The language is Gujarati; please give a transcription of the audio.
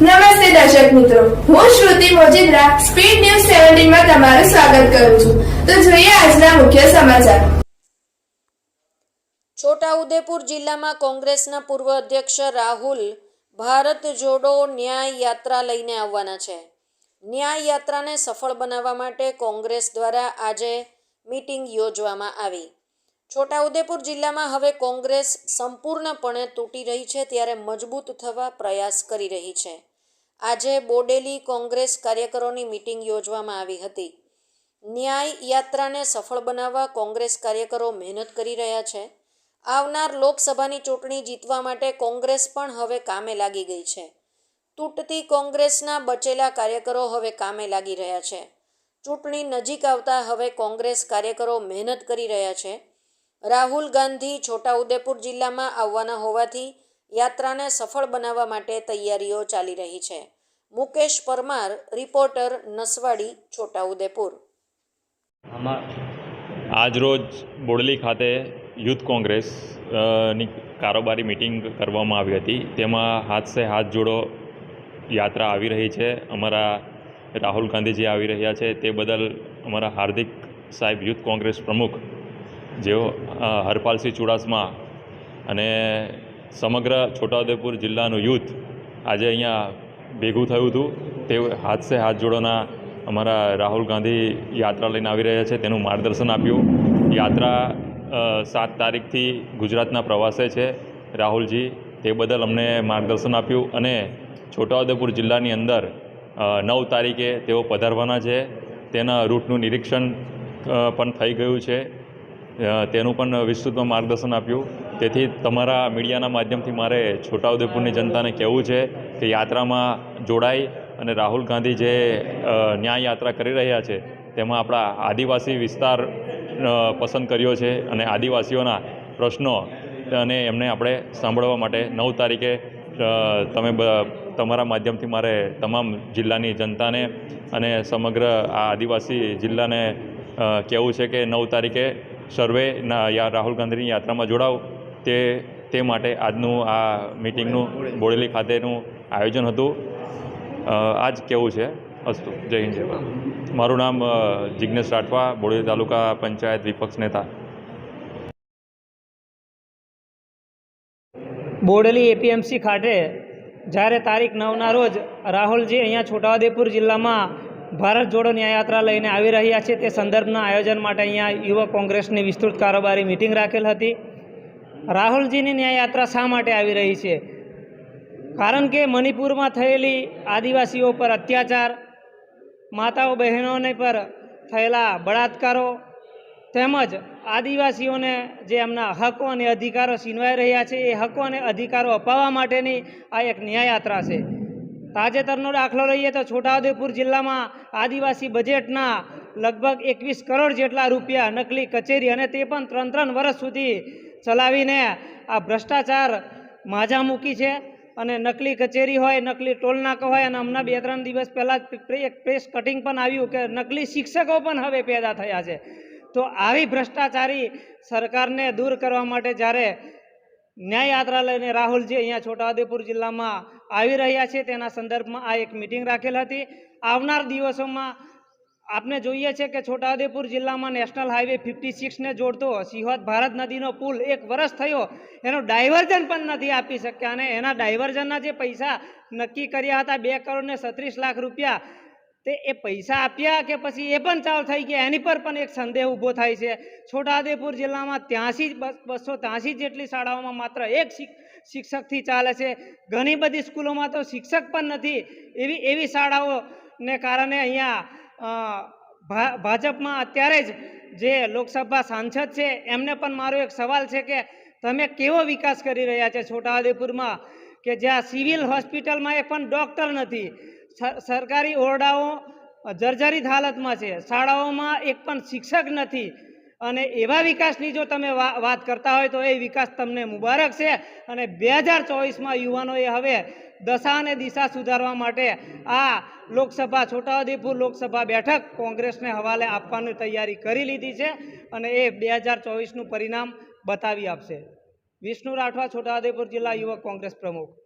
નમસ્તે દર્શક મિત્રો. હું શ્રુતિ મોજીદ્રા, સ્પીડ ન્યૂઝ સેવન્ટીનમાં તમારું સ્વાગત કરું છું. તો જોઈએ આજના મુખ્ય સમાચાર. છોટાઉદેપુર જિલ્લામાં કોંગ્રેસના પૂર્વ અધ્યક્ષ રાહુલ ભારત જોડો ન્યાય યાત્રા લઈને આવવાના છે. ન્યાય યાત્રાને સફળ બનાવવા માટે કોંગ્રેસ દ્વારા આજે મીટિંગ યોજવામાં આવી. છોટાઉદેપુર જિલ્લામાં હવે કોંગ્રેસ સંપૂર્ણપણે તૂટી રહી છે ત્યારે મજબૂત થવા પ્રયાસ કરી રહી છે. આજે બોડેલી કોંગ્રેસ કાર્યકરોની મિટિંગ યોજવામાં આવી હતી. ન્યાય યાત્રાને સફળ બનાવવા કોંગ્રેસ કાર્યકરો મહેનત કરી રહ્યા છે. આવનાર લોકસભાની ચૂંટણી જીતવા માટે કોંગ્રેસ પણ હવે કામે લાગી ગઈ છે. તૂટતી કોંગ્રેસના બચેલા કાર્યકરો હવે કામે લાગી રહ્યા છે. ચૂંટણી નજીક આવતા હવે કોંગ્રેસ કાર્યકરો મહેનત કરી રહ્યા છે. રાહુલ ગાંધી છોટાઉદેપુર જિલ્લામાં આવવાના હોવાથી યાત્રાને સફળ બનાવવા માટે તૈયારીઓ ચાલી રહી છે. મુકેશ પરમાર, રિપોર્ટર નસવાડી, છોટાઉદેપુર. આજરોજ બોડલી ખાતે યુથ કોંગ્રેસની કારોબારી મિટિંગ કરવામાં આવી હતી. તેમાં હાથ સે હાથ જોડો યાત્રા આવી રહી છે. અમારા રાહુલ ગાંધીજી આવી રહ્યા છે. તે બદલ અમારા હાર્દિક સાહેબ, યુથ કોંગ્રેસ પ્રમુખ જેઓ હરપાલસિંહ ચુડાસમા અને સમગ્ર છોટાઉદેપુર જિલ્લાનું યુથ આજે અહીંયા ભેગું થયું હતું. તે હાથ સે હાથ જોડોના અમારા રાહુલ ગાંધી યાત્રા લઈને આવી રહ્યા છે. તેનું માર્ગદર્શન આપ્યું. યાત્રા સાત તારીખથી ગુજરાતના પ્રવાસે છે રાહુલજી. તે બદલ અમને માર્ગદર્શન આપ્યું અને છોટાઉદેપુર જિલ્લાની અંદર નવ તારીખે તેઓ પધારવાના છે. તેના રૂટનું નિરીક્ષણ પણ થઈ ગયું છે. તેનું પણ વિસ્તૃતમાં માર્ગદર્શન આપ્યું. તેથી તમારા મીડિયાના માધ્યમથી મારે છોટાઉદેપુરની જનતાને કહેવું છે કે યાત્રામાં જોડાઈ અને રાહુલ ગાંધી જે ન્યાય યાત્રા કરી રહ્યા છે, તેમાં આપણા આદિવાસી વિસ્તાર પસંદ કર્યો છે અને આદિવાસીઓના પ્રશ્નો અને એમને આપણે સાંભળવા માટે નવ તારીખે તમે તમારા માધ્યમથી મારે તમામ જિલ્લાની જનતાને અને સમગ્ર આ આદિવાસી જિલ્લાને કહેવું છે કે નવ તારીખે સર્વે યા રાહુલ ગાંધીની યાત્રામાં જોડાવ તે તે માટે આજનું આ મિટિંગનું બોડેલી. ખાતેનું આયોજન હતું. આ જ કેવું છે? અસ્તુ. જય હિન્દ જય ભારત. મારું નામ જિજ્ઞેશ રાઠવા બોડેલી તાલુકા પંચાયત વિપક્ષ નેતા. બોડેલી એપીએમસી ખાતે જ્યારે તારીખ નવના રોજ રાહુલજી અહીંયા છોટાઉદેપુર જિલ્લામાં ભારત જોડો ન્યાયયાત્રા લઈને આવી રહ્યા છે. તે સંદર્ભના આયોજન માટે અહીંયા યુવક કોંગ્રેસની વિસ્તૃત કારોબારી મિટિંગ રાખેલ હતી. રાહુલજીની ન્યાયયાત્રા શા માટે આવી રહી છે? કારણ કે મણિપુરમાં થયેલી આદિવાસીઓ પર અત્યાચાર, માતાઓ બહેનોને પર થયેલા બળાત્કારો તેમજ આદિવાસીઓને જે એમના હકો અને અધિકારો છીનવાઈ રહ્યા છે, એ હકો અને અધિકારો અપાવવા માટેની આ એક ન્યાયયાત્રા છે. તાજેતરનો દાખલો લઈએ તો છોટાઉદેપુર જિલ્લામાં આદિવાસી બજેટના લગભગ એકવીસ કરોડ જેટલા રૂપિયા નકલી કચેરી અને તે પણ ત્રણ ત્રણ વર્ષ સુધી ચલાવીને આ ભ્રષ્ટાચાર માજા મૂકી છે. અને નકલી કચેરી હોય, નકલી ટોલનાકા હોય અને હમણાં બે ત્રણ દિવસ પહેલાં એક પ્રેસ કટિંગ પણ આવ્યું કે નકલી શિક્ષકો પણ હવે પેદા થયા છે. તો આવી ભ્રષ્ટાચારી સરકારને દૂર કરવા માટે જ્યારે ન્યાય યાત્રા લઈને રાહુલજી અહીંયા છોટાઉદેપુર જિલ્લામાં આવી રહ્યા છે તેના સંદર્ભમાં આ એક મિટિંગ રાખેલ હતી. આવનાર દિવસોમાં આપણે જોઈએ છે કે છોટાઉદેપુર જિલ્લામાં નેશનલ હાઈવે ફિફ્ટી સિક્સને જોડતો સિહોદ ભારત નદીનો પુલ એક વર્ષ થયો. એનો ડાયવર્ઝન પણ નથી આપી શક્યા અને એના ડાયવર્ઝનના જે પૈસા નક્કી કર્યા હતા બે કરોડ ને સત્રીસ લાખ રૂપિયા, તે એ પૈસા આપ્યા કે પછી એ પણ ચાલ થઈ ગયા એની પર પણ એક સંદેહ ઊભો થાય છે. છોટાઉદેપુર જિલ્લામાં ત્યાંસી બસો ત્યાંસી જેટલી શાળાઓમાં માત્ર એક શિક્ષકથી ચાલે છે. ઘણી બધી સ્કૂલોમાં તો શિક્ષક પણ નથી. એવી એવી શાળાઓને કારણે અહીંયા ભાજપમાં અત્યારે જ જે લોકસભા સાંસદ છે, એમને પણ મારો એક સવાલ છે કે તમે કેવો વિકાસ કરી રહ્યા છે છોટાઉદેપુરમાં? કે જ્યાં સિવિલ હોસ્પિટલમાં એ પણ ડૉક્ટર નથી. સર- સરકારી ઓરડાઓ જર્જરિત હાલતમાં છે. શાળાઓમાં એક પણ શિક્ષક નથી. અને એવા વિકાસની જો તમે વાત કરતા હોય તો એ વિકાસ તમને મુબારક છે. અને બે હજાર ચોવીસમાં યુવાનોએ હવે દશા અને દિશા સુધારવા માટે આ લોકસભા, છોટાઉદેપુર લોકસભા બેઠક કોંગ્રેસને હવાલે આપવાની તૈયારી કરી લીધી છે અને એ બે હજાર ચોવીસનું પરિણામ બતાવી આપશે. વિષ્ણુ રાઠવા, છોટાઉદેપુર જિલ્લા યુવક કોંગ્રેસ પ્રમુખ.